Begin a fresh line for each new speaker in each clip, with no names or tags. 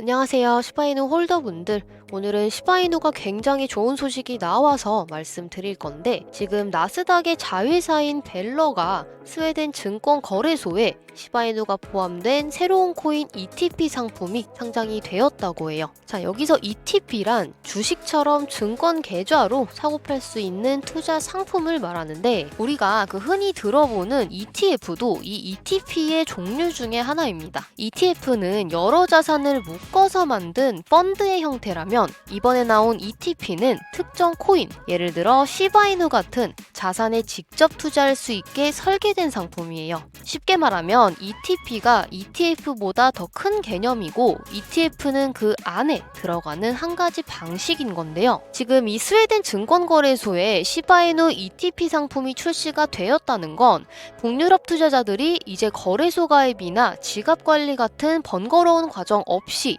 안녕하세요. 시바이누 홀더분들. 오늘은 시바이누가 굉장히 좋은 소식이 나와서 말씀드릴 건데 지금 나스닥의 자회사인 벨러가 스웨덴 증권 거래소에 시바이누가 포함된 새로운 코인 ETP 상품이 상장이 되었다고 해요. 자, 여기서 ETP란 주식처럼 증권 계좌로 사고 팔 수 있는 투자 상품을 말하는데 우리가 그 흔히 들어보는 ETF도 이 ETP의 종류 중에 하나입니다. ETF는 여러 자산을 묶 어서 만든 펀드의 형태라면 이번에 나온 ETP는 특정 코인, 예를 들어 시바이누 같은 자산에 직접 투자할 수 있게 설계된 상품이에요. 쉽게 말하면 ETP가 ETF보다 더 큰 개념이고 ETF는 그 안에 들어가는 한 가지 방식인 건데요. 지금 이 스웨덴 증권거래소에 시바이누 ETP 상품이 출시가 되었다는 건 북유럽 투자자들이 이제 거래소 가입이나 지갑 관리 같은 번거로운 과정 없이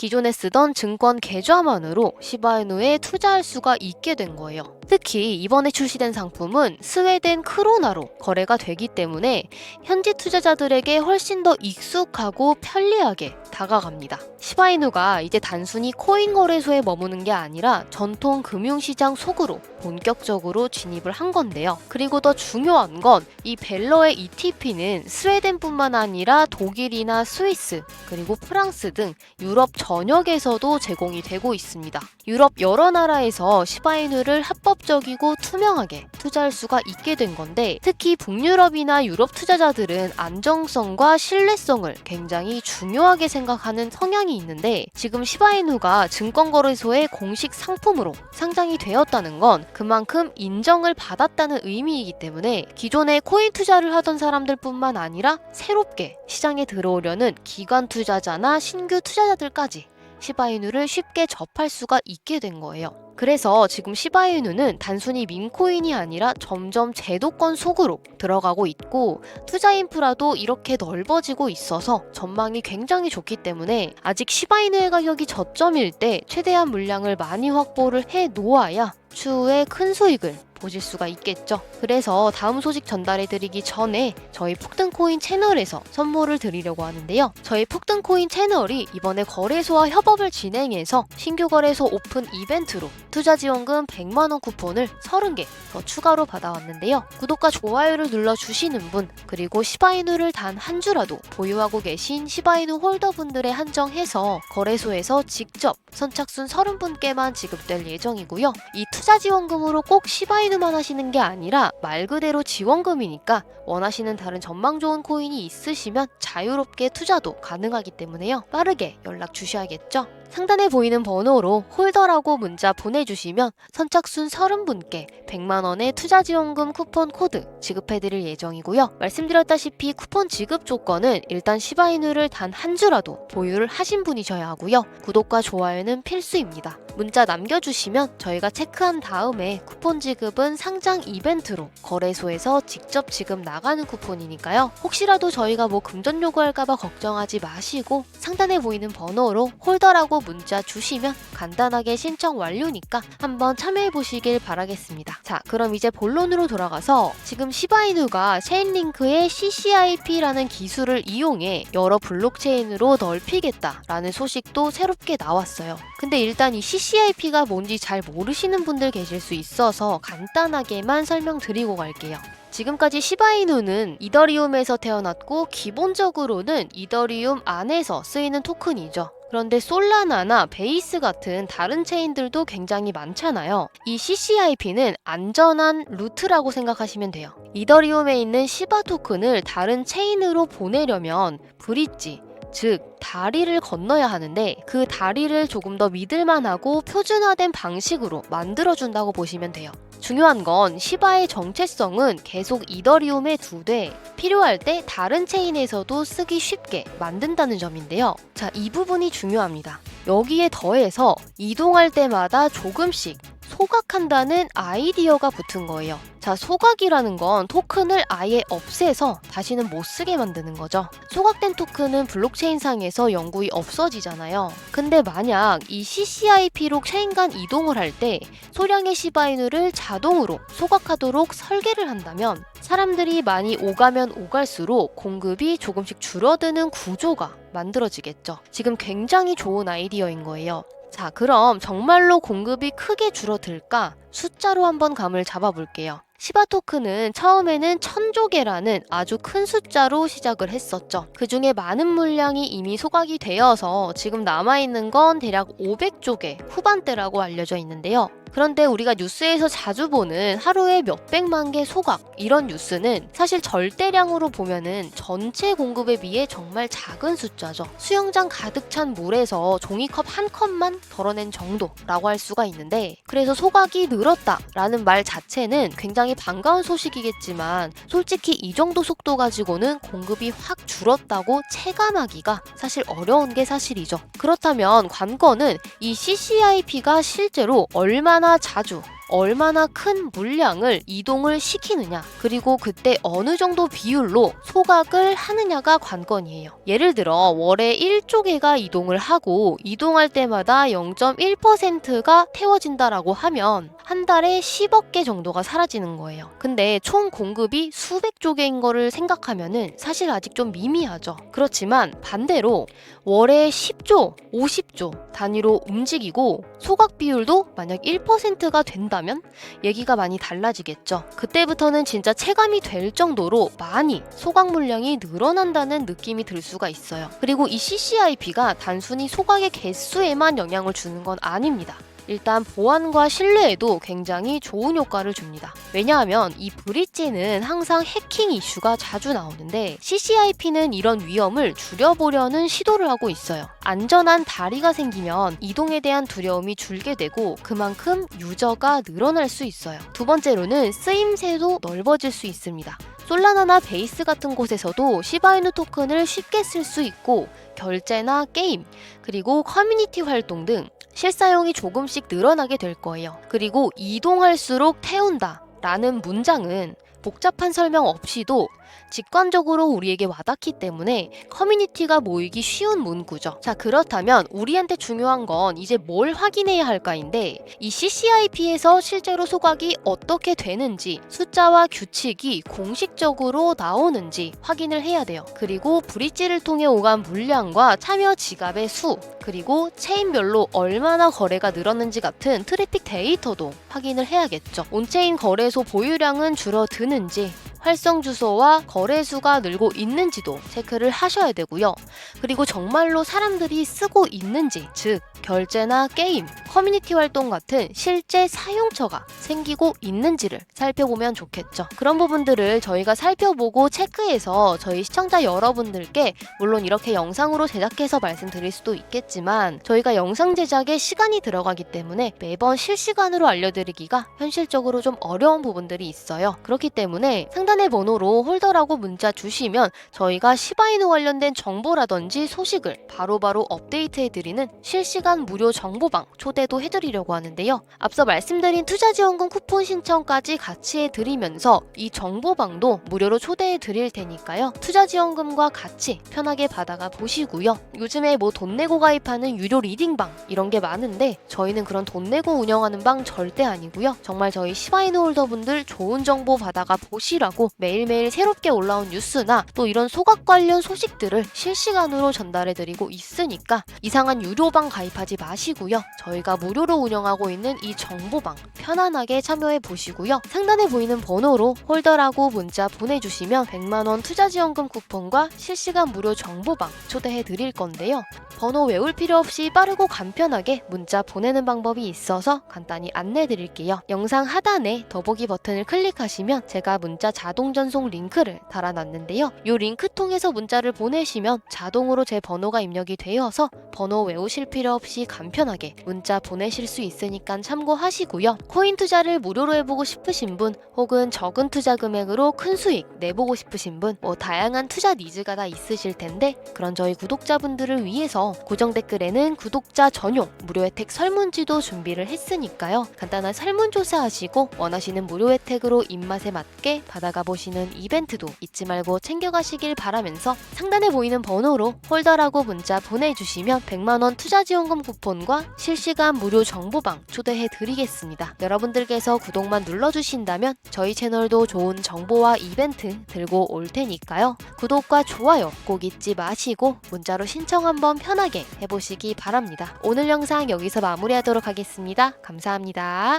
기존에 쓰던 증권 계좌만으로 시바이누에 투자할 수가 있게 된 거예요. 특히 이번에 출시된 상품은 스웨덴 크로나로 거래가 되기 때문에 현지 투자자들에게 훨씬 더 익숙하고 편리하게 다가갑니다. 시바이누가 이제 단순히 코인 거래소에 머무는 게 아니라 전통 금융시장 속으로 본격적으로 진입을 한 건데요. 그리고 더 중요한 건 이 벨러의 ETP는 스웨덴뿐만 아니라 독일이나 스위스 그리고 프랑스 등 유럽 전 역에서도 제공이 되고 있습니다. 유럽 여러 나라에서 시바이누를 합법적이고 투명하게 투자할 수가 있게 된 건데 특히 북유럽이나 유럽 투자자들은 안정성과 신뢰성을 굉장히 중요하게 생각하는 성향이 있는데 지금 시바이누가 증권거래소의 공식 상품으로 상장이 되었다는 건 그만큼 인정을 받았다는 의미이기 때문에 기존에 코인 투자를 하던 사람들뿐만 아니라 새롭게 시장에 들어오려는 기관 투자자나 신규 투자자들까지 시바이누를 쉽게 접할 수가 있게 된 거예요. 그래서 지금 시바이누는 단순히 밈코인이 아니라 점점 제도권 속으로 들어가고 있고 투자 인프라도 이렇게 넓어지고 있어서 전망이 굉장히 좋기 때문에 아직 시바이누의 가격이 저점일 때 최대한 물량을 많이 확보를 해 놓아야 추후에 큰 수익을 보실 수가 있겠죠. 그래서 다음 소식 전달해 드리기 전에 저희 폭등코인 채널에서 선물을 드리려고 하는데요. 저희 폭등코인 채널이 이번에 거래소와 협업을 진행해서 신규 거래소 오픈 이벤트로 투자 지원금 100만원 쿠폰을 30개 더 추가로 받아왔는데요. 구독과 좋아요를 눌러주시는 분, 그리고 시바이누를 단 한 주라도 보유하고 계신 시바이누 홀더분들에 한정해서 거래소에서 직접 선착순 30분께만 지급될 예정이고요. 이 투자 지원금으로 꼭 시바이누 만 하시는 게 아니라 말 그대로 지원금이니까 원하시는 다른 전망 좋은 코인이 있으시면 자유롭게 투자도 가능하기 때문에요. 빠르게 연락 주셔야겠죠? 상단에 보이는 번호로 홀더라고 문자 보내주시면 선착순 30분께 100만원의 투자 지원금 쿠폰 코드 지급해드릴 예정이고요. 말씀드렸다시피 쿠폰 지급 조건은 일단 시바이누를 단 한 주라도 보유를 하신 분이셔야 하고요. 구독과 좋아요는 필수입니다. 문자 남겨주시면 저희가 체크한 다음에 쿠폰 지급은 상장 이벤트로 거래소에서 직접 지급 나가는 쿠폰이니까요. 혹시라도 저희가 뭐 금전 요구할까봐 걱정하지 마시고 상단에 보이는 번호로 홀더라고 문자 주시면 간단하게 신청 완료니까 한번 참여해 보시길 바라겠습니다. 자, 그럼 이제 본론으로 돌아가서 지금 시바이누가 체인링크의 CCIP라는 기술을 이용해 여러 블록체인으로 넓히겠다라는 소식도 새롭게 나왔어요. 근데 일단 이 CCIP가 뭔지 잘 모르시는 분들 계실 수 있어서 간단하게만 설명드리고 갈게요. 지금까지 시바이누는 이더리움에서 태어났고 기본적으로는 이더리움 안에서 쓰이는 토큰이죠. 그런데 솔라나나 베이스 같은 다른 체인들도 굉장히 많잖아요. 이 CCIP는 안전한 루트라고 생각하시면 돼요. 이더리움에 있는 시바 토큰을 다른 체인으로 보내려면 브릿지, 즉 다리를 건너야 하는데 그 다리를 조금 더 믿을만하고 표준화된 방식으로 만들어준다고 보시면 돼요. 중요한 건 시바의 정체성은 계속 이더리움에 두되 필요할 때 다른 체인에서도 쓰기 쉽게 만든다는 점인데요. 자, 이 부분이 중요합니다. 여기에 더해서 이동할 때마다 조금씩 소각한다는 아이디어가 붙은 거예요. 자, 소각이라는 건 토큰을 아예 없애서 다시는 못 쓰게 만드는 거죠. 소각된 토큰은 블록체인상에서 영구히 없어지잖아요. 근데 만약 이 CCIP로 체인 간 이동을 할 때 소량의 시바이누를 자동으로 소각하도록 설계를 한다면 사람들이 많이 오가면 오갈수록 공급이 조금씩 줄어드는 구조가 만들어지겠죠. 지금 굉장히 좋은 아이디어인 거예요. 자, 그럼 정말로 공급이 크게 줄어들까? 숫자로 한번 감을 잡아볼게요. 시바 토큰은 처음에는 천조 개라는 아주 큰 숫자로 시작을 했었죠. 그 중에 많은 물량이 이미 소각이 되어서 지금 남아있는 건 대략 500조 개 후반대라고 알려져 있는데요. 그런데 우리가 뉴스에서 자주 보는 하루에 몇백만 개 소각 이런 뉴스는 사실 절대량으로 보면은 전체 공급에 비해 정말 작은 숫자죠. 수영장 가득 찬 물에서 종이컵 한 컵만 덜어낸 정도라고 할 수가 있는데 그래서 소각이 늘었다라는 말 자체는 굉장히 반가운 소식이겠지만 솔직히 이 정도 속도 가지고는 공급이 확 줄었다고 체감하기가 사실 어려운 게 사실이죠. 그렇다면 관건은 이 CCIP가 실제로 얼마 나 자주 얼마나 큰 물량을 이동을 시키느냐, 그리고 그때 어느 정도 비율로 소각을 하느냐가 관건이에요. 예를 들어, 월에 1조 개가 이동을 하고, 이동할 때마다 0.1%가 태워진다라고 하면, 한 달에 10억 개 정도가 사라지는 거예요. 근데 총 공급이 수백 조 개인 거를 생각하면은 사실 아직 좀 미미하죠. 그렇지만 반대로 월에 10조, 50조 단위로 움직이고 소각 비율도 만약 1%가 된다면 얘기가 많이 달라지겠죠. 그때부터는 진짜 체감이 될 정도로 많이 소각 물량이 늘어난다는 느낌이 들 수가 있어요. 그리고 이 CCIP가 단순히 소각의 개수에만 영향을 주는 건 아닙니다. 일단 보안과 신뢰에도 굉장히 좋은 효과를 줍니다. 왜냐하면 이 브릿지는 항상 해킹 이슈가 자주 나오는데 CCIP는 이런 위험을 줄여보려는 시도를 하고 있어요. 안전한 다리가 생기면 이동에 대한 두려움이 줄게 되고 그만큼 유저가 늘어날 수 있어요. 두 번째로는 쓰임새도 넓어질 수 있습니다. 솔라나나 베이스 같은 곳에서도 시바이누 토큰을 쉽게 쓸 수 있고 결제나 게임, 그리고 커뮤니티 활동 등 실사용이 조금씩 늘어나게 될 거예요. 그리고 이동할수록 태운다 라는 문장은 복잡한 설명 없이도 직관적으로 우리에게 와닿기 때문에 커뮤니티가 모이기 쉬운 문구죠. 자, 그렇다면 우리한테 중요한 건 이제 뭘 확인해야 할까인데 이 CCIP에서 실제로 소각이 어떻게 되는지 숫자와 규칙이 공식적으로 나오는지 확인을 해야 돼요. 그리고 브릿지를 통해 오간 물량과 참여 지갑의 수, 그리고 체인별로 얼마나 거래가 늘었는지 같은 트래픽 데이터도 확인을 해야겠죠. 온체인 거래소 보유량은 줄어드는지 활성 주소와 거래수가 늘고 있는지도 체크를 하셔야 되고요. 그리고 정말로 사람들이 쓰고 있는지, 즉 결제나 게임, 커뮤니티 활동 같은 실제 사용처가 생기고 있는지를 살펴보면 좋겠죠. 그런 부분들을 저희가 살펴보고 체크해서 저희 시청자 여러분들께 물론 이렇게 영상으로 제작해서 말씀드릴 수도 있겠지만 저희가 영상 제작에 시간이 들어가기 때문에 매번 실시간으로 알려드리기가 현실적으로 좀 어려운 부분들이 있어요. 그렇기 때문에 상 단의 번호로 홀더라고 문자 주시면 저희가 시바이누 관련된 정보라든지 소식을 바로바로 업데이트해드리는 실시간 무료 정보방 초대도 해드리려고 하는데요. 앞서 말씀드린 투자지원금 쿠폰 신청까지 같이 해드리면서 이 정보방도 무료로 초대해드릴 테니까요. 투자지원금과 같이 편하게 받아가 보시고요. 요즘에 뭐 돈 내고 가입하는 유료 리딩방 이런 게 많은데 저희는 그런 돈 내고 운영하는 방 절대 아니고요. 정말 저희 시바이누 홀더분들 좋은 정보 받아가 보시라고 매일매일 새롭게 올라온 뉴스나 또 이런 소각 관련 소식들을 실시간으로 전달해드리고 있으니까 이상한 유료방 가입하지 마시고요. 저희가 무료로 운영하고 있는 이 정보방 편안하게 참여해 보시고요. 상단에 보이는 번호로 홀더라고 문자 보내주시면 100만원 투자지원금 쿠폰과 실시간 무료 정보방 초대해 드릴 건데요. 번호 외울 필요 없이 빠르고 간편하게 문자 보내는 방법이 있어서 간단히 안내해 드릴게요. 영상 하단에 더보기 버튼을 클릭하시면 제가 문자 자동 전송 링크를 달아놨는데요. 이 링크 통해서 문자를 보내시면 자동으로 제 번호가 입력이 되어서 번호 외우실 필요 없이 간편하게 문자 보내실 수 있으니까 참고하시고요. 코인 투자를 무료로 해보고 싶으신 분 혹은 적은 투자 금액으로 큰 수익 내보고 싶으신 분 뭐 다양한 투자 니즈가 다 있으실 텐데 그런 저희 구독자분들을 위해서 고정 댓글에는 구독자 전용 무료 혜택 설문지도 준비를 했으니까요. 간단한 설문조사 하시고 원하시는 무료 혜택으로 입맛에 맞게 받아가 나가보시는 이벤트도 잊지 말고 챙겨가시길 바라면서 상단에 보이는 번호로 홀더라고 문자 보내주시면 100만원 투자지원금 쿠폰과 실시간 무료 정보방 초대해 드리겠습니다. 여러분들께서 구독만 눌러주신다면 저희 채널도 좋은 정보와 이벤트 들고 올 테니까요. 구독과 좋아요 꼭 잊지 마시고 문자로 신청 한번 편하게 해보시기 바랍니다. 오늘 영상 여기서 마무리하도록 하겠습니다. 감사합니다.